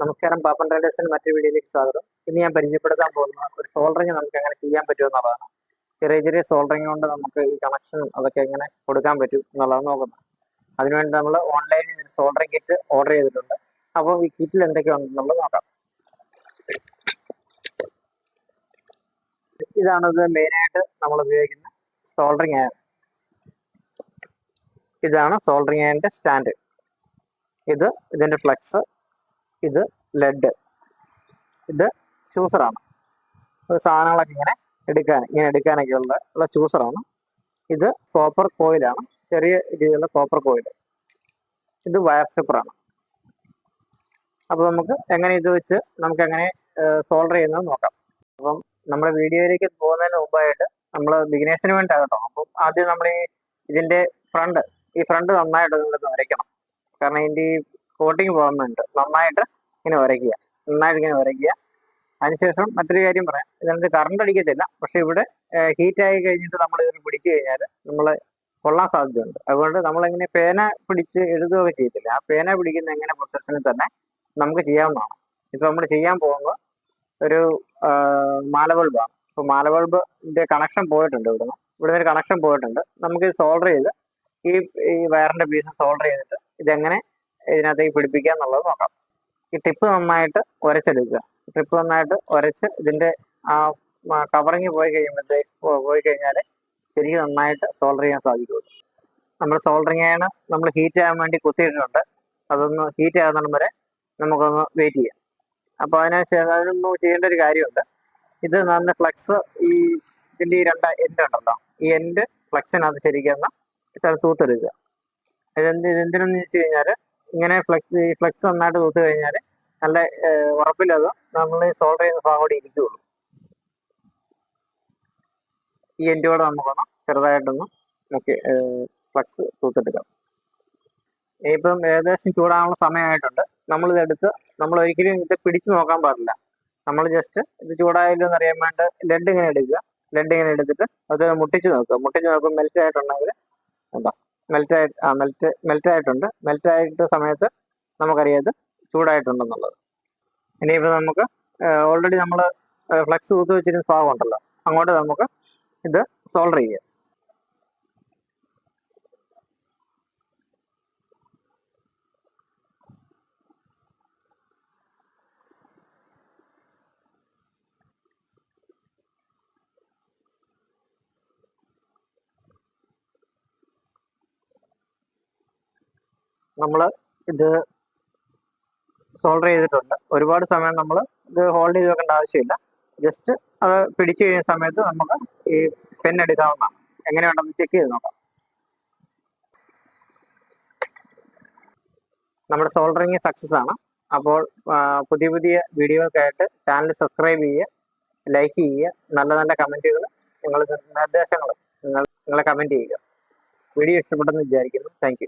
നമസ്കാരം പാപ്പൻ ട്രേഡേഴ്സിന്റെ മറ്റൊരു വീഡിയോയിലേക്ക് സ്വാഗതം. ഇന്ന് ഞാൻ പരിചയപ്പെടുത്താൻ പോകുന്ന ഒരു സോൾഡറിങ് നമുക്ക് എങ്ങനെ ചെയ്യാൻ പറ്റും എന്നുള്ളതാണ്. ചെറിയ ചെറിയ സോൾഡറിങ് കൊണ്ട് നമുക്ക് ഈ കണക്ഷൻ അതൊക്കെ എങ്ങനെ കൊടുക്കാൻ പറ്റും എന്നുള്ളത് നോക്കുന്നത്. അതിനുവേണ്ടി നമ്മൾ ഓൺലൈനിൽ ഒരു സോൾഡറിങ് കിറ്റ് ഓർഡർ ചെയ്തിട്ടുണ്ട്. അപ്പോൾ ഈ കിറ്റിൽ എന്തൊക്കെയുണ്ടെന്നുള്ളത് നോക്കാം. ഇതാണ് ഇത് മെയിനായിട്ട് നമ്മൾ ഉപയോഗിക്കുന്ന സോൾഡറിങ് അയൺ ഇതാണ് സോൾഡറിങ് ആയതിന്റെ സ്റ്റാൻഡ് ഇത് ഇതിന്റെ ഫ്ലെക്സ് ഇത് ലെഡ് ഇത് ചൂസറാണ് സാധനങ്ങളൊക്കെ ഇങ്ങനെ എടുക്കാൻ ഇങ്ങനെ എടുക്കാനൊക്കെ ഉള്ള ഉള്ള ചൂസറാണ് ഇത് കോപ്പർ കോയിലാണ് ചെറിയ രീതിയിലുള്ള കോപ്പർ കോയിൽ ഇത് വയർ സ്റ്റെപ്പറാണ് അപ്പോൾ നമുക്ക് എങ്ങനെ ഇത് വെച്ച് നമുക്ക് എങ്ങനെ സോൾഡർ ചെയ്യുന്നത് നോക്കാം. അപ്പം നമ്മുടെ വീഡിയോയിലേക്ക് പോകുന്നതിന് മുമ്പായിട്ട് നമ്മൾ ബിഗിനേഴ്സിന് വേണ്ടി കേട്ടോ. അപ്പം ആദ്യം നമ്മൾ ഈ ഇതിന്റെ ഫ്രണ്ട് ഈ ഫ്രണ്ട് നന്നായിട്ട് നിങ്ങൾ വരയ്ക്കണം. കാരണം ഇതിന്റെ ഈ കോട്ടിങ് പോകുന്നുണ്ട്. നന്നായിട്ട് ഇങ്ങനെ വരയ്ക്കുക. നന്നായിട്ട് ഇങ്ങനെ വരയ്ക്കുക. അതിനുശേഷം മറ്റൊരു കാര്യം പറയാം. ഇതിനകത്ത് കറണ്ട് അടിക്കത്തില്ല. പക്ഷെ ഇവിടെ ഹീറ്റ് ആയി കഴിഞ്ഞിട്ട് നമ്മൾ ഇതിന് പിടിച്ചു കഴിഞ്ഞാൽ നമ്മൾ കൊള്ളാൻ സാധ്യതയുണ്ട്. അതുകൊണ്ട് നമ്മളിങ്ങനെ പേന പിടിച്ച് എഴുതുകയൊക്കെ ചെയ്യത്തില്ല. ആ പേന പിടിക്കുന്ന എങ്ങനെ പൊസിഷനിൽ തന്നെ നമുക്ക് ചെയ്യാവുന്നതാണ്. ഇപ്പം നമ്മൾ ചെയ്യാൻ പോകുമ്പോൾ ഒരു മാല ബൾബാണ് ഇപ്പോൾ മാല ബൾബിന്റെ കണക്ഷൻ പോയിട്ടുണ്ട് ഇവിടുന്ന്. ഇവിടുന്ന് ഒരു കണക്ഷൻ പോയിട്ടുണ്ട്. നമുക്ക് സോൾഡർ ചെയ്ത് ഈ ഈ വയറിന്റെ പീസ് സോൾഡർ ചെയ്തിട്ട് ഇതെങ്ങനെ ഇതിനകത്തേക്ക് പിടിപ്പിക്കുക എന്നുള്ളത് നോക്കാം. ഈ ടിപ്പ് നന്നായിട്ട് ഉരച്ചെടുക്കുക ടിപ്പ് നന്നായിട്ട് ഉരച്ച് ഇതിന്റെ ആ കവറിങ് പോയി കഴിയുമ്പോഴത്തേക്ക് പോയി കഴിഞ്ഞാൽ ശരിക്കും നന്നായിട്ട് സോൾഡർ ചെയ്യാൻ സാധിക്കുള്ളൂ നമ്മൾ സോൾഡറിങ് ആണ് നമ്മൾ ഹീറ്റ് ആകാൻ വേണ്ടി കുത്തിയിട്ടുണ്ട്. അതൊന്ന് ഹീറ്റ് ആകുന്നിടം വരെ നമുക്കൊന്ന് വെയിറ്റ് ചെയ്യാം. അപ്പോൾ അതിനനുസരിച്ച് അതിനൊന്നും ചെയ്യേണ്ട ഒരു കാര്യമുണ്ട്. ഇത് നല്ല ഫ്ലക്സ് ഈ ഇതിന്റെ ഈ രണ്ട് എൻഡ് ഉണ്ടല്ലോ ഈ എൻഡ് ഫ്ലക്സിനകത്ത് ശരിക്കും തൂത്തെടുക്കുക. ഇതെന്ത് ഇതെന്തിനെന്ന് വെച്ച് കഴിഞ്ഞാൽ ഇങ്ങനെ ഫ്ലക്സ് ഫ്ലെക്സ് നന്നായിട്ട് തൂത്ത് കഴിഞ്ഞാൽ നല്ല ഉറപ്പിലത് നമ്മൾ സോൾഡർ ചെയ്യുന്ന ഭാഗം കൂടി ഇരിക്കുകയുള്ളൂ ഈ എന്റെ കൂടെ നമുക്കൊന്ന് ചെറുതായിട്ടൊന്ന് നമുക്ക് ഫ്ലക്സ് തൂത്തെടുക്കാം ഇപ്പം ഏകദേശം ചൂടാനുള്ള സമയമായിട്ടുണ്ട്. നമ്മൾ ഇതെടുത്ത് നമ്മൾ ഒരിക്കലും ഇത് പിടിച്ചു നോക്കാൻ പാടില്ല. നമ്മൾ ജസ്റ്റ് ഇത് ചൂടായല്ലോ എന്ന് അറിയാൻ വേണ്ടി ലെഡ് ഇങ്ങനെ എടുക്കുക. ലെഡ് ഇങ്ങനെ എടുത്തിട്ട് അത് മുട്ടിച്ച് നോക്കുക. മുട്ടിച്ച് നോക്കുമ്പോൾ മെൽറ്റ് ആയിട്ടുണ്ടെങ്കിൽ എന്താ മെൽറ്റ് ആയിട്ട് ആ മെൽറ്റ് മെൽറ്റായിട്ടുണ്ട്. മെൽറ്റായിട്ട സമയത്ത് നമുക്കറിയാം ചൂടായിട്ടുണ്ടെന്നുള്ളത്. ഇനിയിപ്പോൾ നമുക്ക് ഓൾറെഡി നമ്മൾ ഫ്ലക്സ് തൂത്ത് വെച്ചിരുന്ന ഭാഗമുണ്ടല്ലോ. അങ്ങോട്ട് നമുക്ക് ഇത് സോൾഡർ ചെയ്യാം. നമ്മൾ ഇത് സോൾഡർ ചെയ്തിട്ടുണ്ട്. ഒരുപാട് സമയം നമ്മൾ ഇത് ഹോൾഡ് ചെയ്ത് വെക്കേണ്ട ആവശ്യമില്ല. ജസ്റ്റ് അത് പിടിച്ചു കഴിഞ്ഞ സമയത്ത് നമുക്ക് ഈ പെൻ എടുക്കാവുന്നതാണ്. എങ്ങനെയുണ്ടെന്ന് ചെക്ക് ചെയ്ത് നോക്കാം. നമ്മുടെ സോൾഡറിങ് സക്സസ് ആണ്. അപ്പോൾ പുതിയ പുതിയ വീഡിയോകൾക്കായിട്ട് ചാനൽ സബ്സ്ക്രൈബ് ചെയ്യുക ലൈക്ക് ചെയ്യുക നല്ല നല്ല കമന്റുകൾ നിങ്ങൾ നിർദ്ദേശങ്ങൾ നിങ്ങൾ നിങ്ങളെ കമന്റ് ചെയ്യുക. വീഡിയോ ഇഷ്ടപ്പെട്ടെന്ന് വിചാരിക്കുന്നു. താങ്ക്